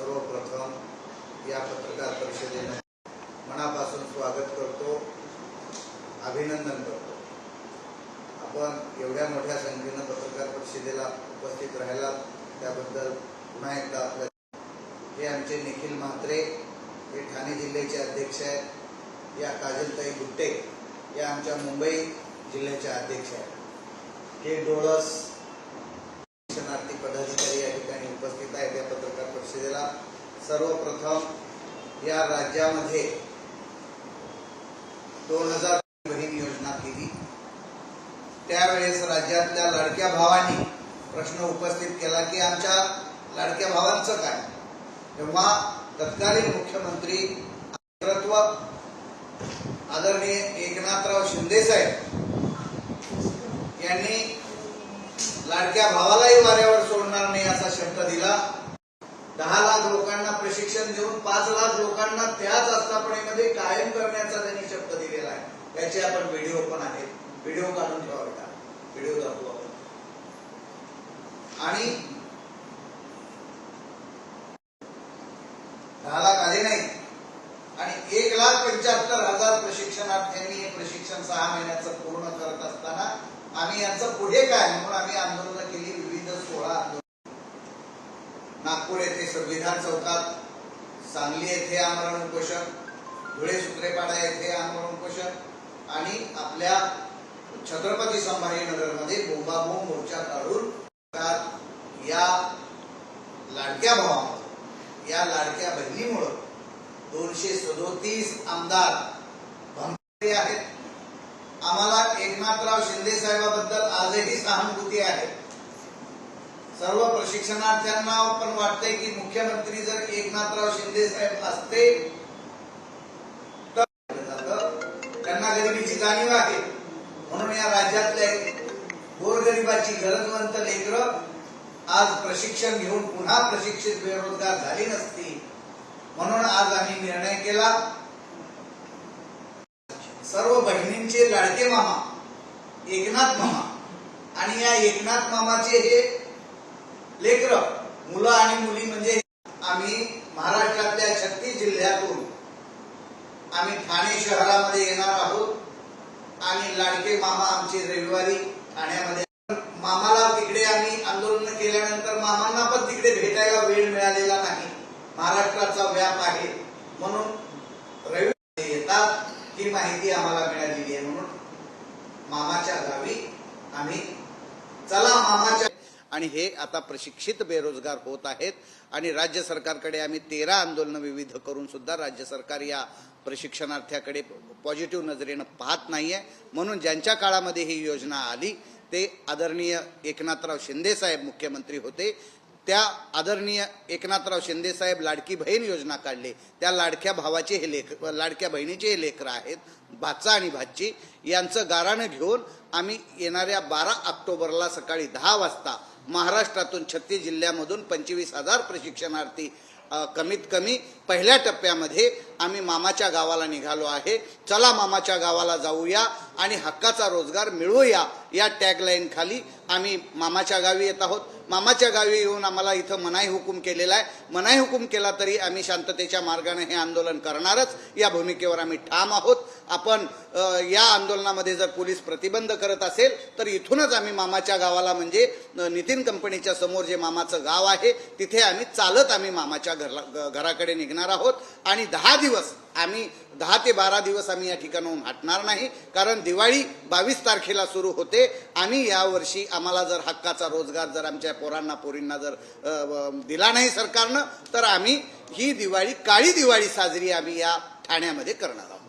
सर्वप्रथम या पत्रकार परिषदेनं मनापासून स्वागत करतो अभिनंदन करतो. आपण एवढ्या मोठ्या संख्येनं पत्रकार परिषदेला उपस्थित राहिला त्याबद्दल पुन्हा एकदा आपल्या हे आमचे निखिल म्हात्रे हे ठाणे जिल्ह्याचे अध्यक्ष आहेत या काजलताई गुट्टे या आमच्या मुंबई जिल्ह्याच्या अध्यक्ष आहेत. के डोळस शिक्षणार्थी पदाधिकारी या ठिकाणी उपस्थित आहेत. या परिषदेला सर्वप्रथम या राज्यामध्ये दोन हजार बहीण योजना केली. त्यावेळेस राज्यातल्या लाडक्या भावांनी प्रश्न उपस्थित केला की आमच्या लाडक्या भावांचं काय? तेव्हा तत्कालीन मुख्यमंत्री नेतृत्व आदरणीय एकनाथराव शिंदे साहेब यांनी लाडक्या भावालाही वाऱ्यावर सोडणार नाही असा शब्द दिला. दहा लाख लोकांना प्रशिक्षण देऊन पाच लाख लोकांना त्याच आस्थापनेमध्ये कायम करण्याचा त्यांनी शब्द दिलेला आहे. याचे आपण व्हिडिओ पण आहेत. व्हिडिओ काढून ठेवा का? व्हिडिओ दाखवू आपण. आणि दहा लाख आले नाही आणि एक लाख पंच्याहत्तर हजार प्रशिक्षणार्थ्यांनी हे प्रशिक्षण सहा महिन्याचं पूर्ण करत असताना आम्ही यांचं पुढे काय? म्हणून आम्ही आंदोलन केली. विविध सोळा आंदोलन नागपूर येथे संविधान चौकात सांगली येथे आमरण उपोषण धुळे सुत्रेपाडा येथे आमरण उपोषण आणि आपल्या छत्रपती संभाजीनगरमध्ये बोंबाबोंब मोर्चा काढून या लाडक्या भावामुळे या लाडक्या बहिणीमुळं दोनशे सदोतीस आमदार भंगले आहेत. आम्हाला एकनाथराव शिंदे साहेबाबद्दल आजही सहानुभूती आहे. सर्व प्रशिक्षणार्थ्यांना पण वाटतंय की मुख्यमंत्री जर एकनाथराव शिंदे साहेब असते तर त्यांना गरिबीची जाणीव आहे. म्हणून या राज्यातले गोरगरिबाची गरजवंत लेकर आज प्रशिक्षण घेऊन पुन्हा प्रशिक्षित बेरोजगार झाली नसती. म्हणून आज आम्ही निर्णय केला सर्व बहिणींचे लाडके मामा एकनाथ मामा आणि या एकनाथ मामाचे हे लेकर मुलं आणि मुली म्हणजे आम्ही महाराष्ट्रातल्या छत्तीस जिल्ह्यातून आम्ही ठाणे शहरामध्ये येणार आहोत आणि लाडके मामा आमचे रविवारी ठाण्यामध्ये मामाला तिकडे आम्ही आंदोलन केल्यानंतर मामांना पण तिकडे भेटायला वेळ मिळालेला नाही. महाराष्ट्राचा व्याप आहे. म्हणून रविवारी येतात ही माहिती आम्हाला मिळालेली आहे. म्हणून मामाच्या गावी आम्ही चला मामाच्या आणि हे आता प्रशिक्षित बेरोजगार होत आहेत. आणि राज्य सरकारकडे आम्ही तेरा आंदोलनं विविध करून सुद्धा राज्य सरकार या प्रशिक्षणार्थ्याकडे पॉझिटिव्ह नजरेनं पाहत नाही आहे म्हणून ज्यांच्या काळामध्ये ही योजना आली ते आदरणीय एकनाथराव शिंदेसाहेब मुख्यमंत्री होते. त्या आदरणीय एकनाथराव शिंदेसाहेब लाडकी बहीण योजना काढली. त्या लाडक्या भावाचे हे लेख लाडक्या बहिणीचे हे लेकर आहेत भाचा आणि भाची. यांचं गाराणं घेऊन आम्ही येणाऱ्या बारा ऑक्टोबरला सकाळी दहा वाजता महाराष्ट्रातून छत्तीस जिल्ह्यामधून पंचवीस हजार प्रशिक्षणार्थी कमीत कमी पहिल्या टप्प्यामध्ये आम्ही मामाच्या गावाला निघालो आहे. चला मामाच्या गावाला जाऊया आणि हक्काचा रोजगार मिळवूया या टॅगलाईनखाली आम्ही मामाच्या गावी येत आहोत. मामाच्या गावी येऊन आम्हाला इथं मनाई हुकूम केलेला आहे. मनाई हुकूम केला तरी आम्ही शांततेच्या मार्गाने हे आंदोलन करणारच. या भूमिकेवर आम्ही ठाम आहोत. आपण या आंदोलनामध्ये जर पोलीस प्रतिबंध करत असेल तर इथूनच आम्ही मामाच्या गावाला म्हणजे नितीन कंपनीच्या समोर जे मामाचं गाव आहे तिथे आम्ही चालत आम्ही मामाच्या घरला घराकडे निघणार आहोत. आणि दहा दिवस आम्ही दहा ते बारा दिवस आम्ही या ठिकाणाहून हटणार नाही. कारण दिवाळी बावीस तारखेला सुरू होते. आणि यावर्षी आम्हाला जर हक्काचा रोजगार जर आमच्या पोरांना पोरींना जर दिला नाही सरकारनं तर आम्ही ही दिवाळी काळी दिवाळी साजरी आम्ही या ठाण्यामध्ये करणार आहोत.